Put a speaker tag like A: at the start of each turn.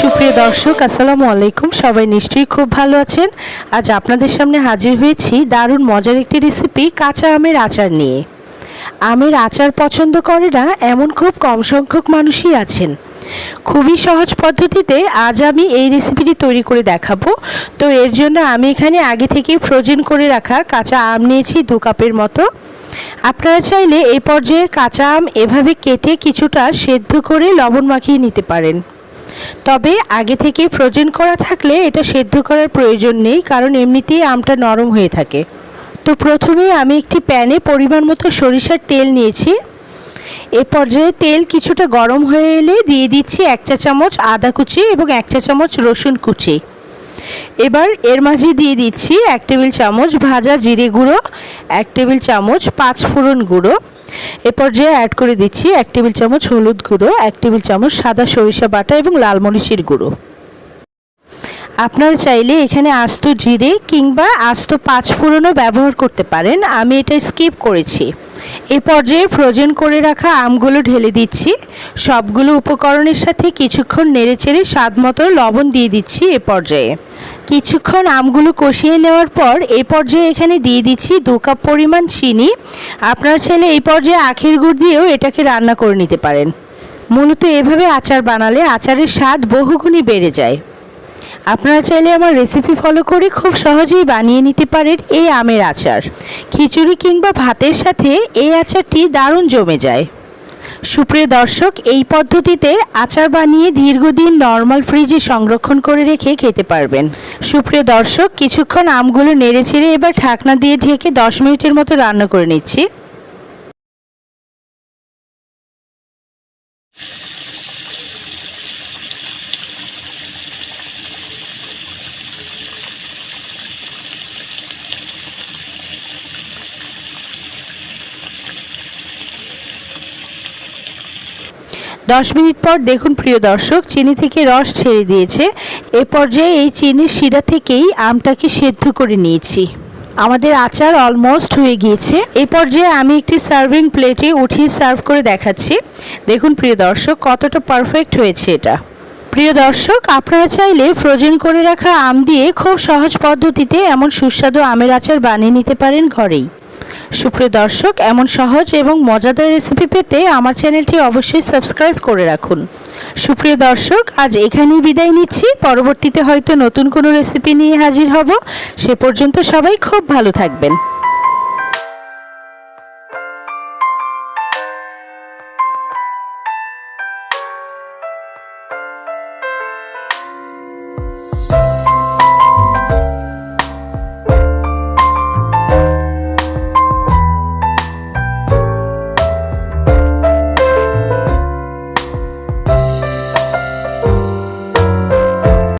A: সুপ্রিয় দর্শক, আসসালামু আলাইকুম। সবাই নিশ্চয়ই খুব ভালো আছেন। আজ আপনাদের সামনে হাজির হয়েছি দারুণ মজার একটি রেসিপি কাঁচা আমের আচার নিয়ে। আমের আচার পছন্দ করে না, এমন খুব কম সংখ্যক মানুষই আছেন। খুবই সহজ পদ্ধতিতে আজ আমি এই রেসিপিটি তৈরি করে দেখাবো। তো এর জন্য আমি এখানে আগে থেকে ফ্রোজেন করে রাখা কাঁচা আম নিয়েছি দু কাপের মতো। আপনারা চাইলে এই পর্যায়ে কাঁচা আম এভাবে কেটে কিছুটা সেদ্ধ করে লবণ মাখিয়ে নিতে পারেন। তবে আগে থেকে ফ্রোজেন করা থাকলে এটা সেদ্ধ করার প্রয়োজন নেই, কারণ এমনিতেই আমটা নরম হয়ে থাকে। তো প্রথমে আমি একটি প্যানে পরিমাণ মতো সরিষার তেল নিয়েছি। এ পর্যায়ে তেল কিছুটা গরম হয়ে এলে দিয়ে দিচ্ছি এক চা চামচ আদা কুচি এবং এক চা চামচ রসুন কুচি। এবার এর মাঝে দিয়ে দিচ্ছি এক টেবিল চামচ ভাজা জিরে গুঁড়ো, এক টেবিল চামচ পাঁচ ফোড়ন গুঁড়ো। এ পর্যায়ে অ্যাড করে দিচ্ছি এক টেবিল চামচ হলুদ গুঁড়ো, এক টেবিল চামচ সাদা সরিষা বাটা এবং লাল মরিচের গুঁড়ো। আপনারা চাইলে এখানে আস্ত জিরে কিংবা আস্ত পাঁচ ফোড়নও ব্যবহার করতে পারেন। আমি এটা স্কিপ করেছি। এই পর্যায়ে ফ্রোজেন করে রাখা আমগুলো ঢেলে দিচ্ছি। সবগুলো উপকরণের সাথে কিছুক্ষণ নেড়েচেড়ে স্বাদ মতো লবণ দিয়ে দিচ্ছি এ পর্যায়ে। কিছুক্ষণ আমগুলো কষিয়ে নেওয়ার পর এ পর্যায়ে এখানে দিয়ে দিচ্ছি দু কাপ পরিমাণ চিনি। আপনার ছেলে এই পর্যায়ে আখের গুড় দিয়েও এটাকে রান্না করে নিতে পারেন। মূলত এভাবে আচার বানালে আচারের স্বাদ বহুগুণই বেড়ে যায়। আপনারা চাইলে আমার রেসিপি ফলো করে খুব সহজেই বানিয়ে নিতে পারেন এই আমের আচার। খিচুড়ি কিংবা ভাতের সাথে এই আচারটি দারুণ জমে যায়। সুপ্রিয় দর্শক, এই পদ্ধতিতে আচার বানিয়ে দীর্ঘদিন নর্মাল ফ্রিজে সংরক্ষণ করে রেখে খেতে পারবেন। সুপ্রিয় দর্শক, কিছুক্ষণ আমগুলো নেড়ে চেড়ে এবার ঢাকনা দিয়ে ঢেকে দশ মিনিটের মতো রান্না করে নিচ্ছি। দশ মিনিট পর দেখুন প্রিয় দর্শক, চিনি থেকে রস ছেড়ে দিয়েছে। এ পর্যায়ে এই চিনির শিরা থেকেই আমটাকে সেদ্ধ করে নিয়েছি। আমাদের আচার অলমোস্ট হয়ে গিয়েছে। এ পর্যায়ে আমি একটি সার্ভিং প্লেটে উঠিয়ে সার্ভ করে দেখাচ্ছি। দেখুন প্রিয় দর্শক, কতটা পারফেক্ট হয়েছে এটা। প্রিয় দর্শক, আপনারা চাইলে ফ্রোজেন করে রাখা আম দিয়ে খুব সহজ পদ্ধতিতে এমন সুস্বাদু আমের আচার বানিয়ে নিতে পারেন ঘরেই। সুপ্রিয় দর্শক, এমন সহজ এবং মজাদার রেসিপি পেতে আমার চ্যানেলটি অবশ্যই সাবস্ক্রাইব করে রাখুন। সুপ্রিয় দর্শক, আজ এখানেই বিদায় নিচ্ছি। পরবর্তীতে হয়তো নতুন কোনো রেসিপি নিয়ে হাজির হব। সে পর্যন্ত সবাই খুব ভালো থাকবেন।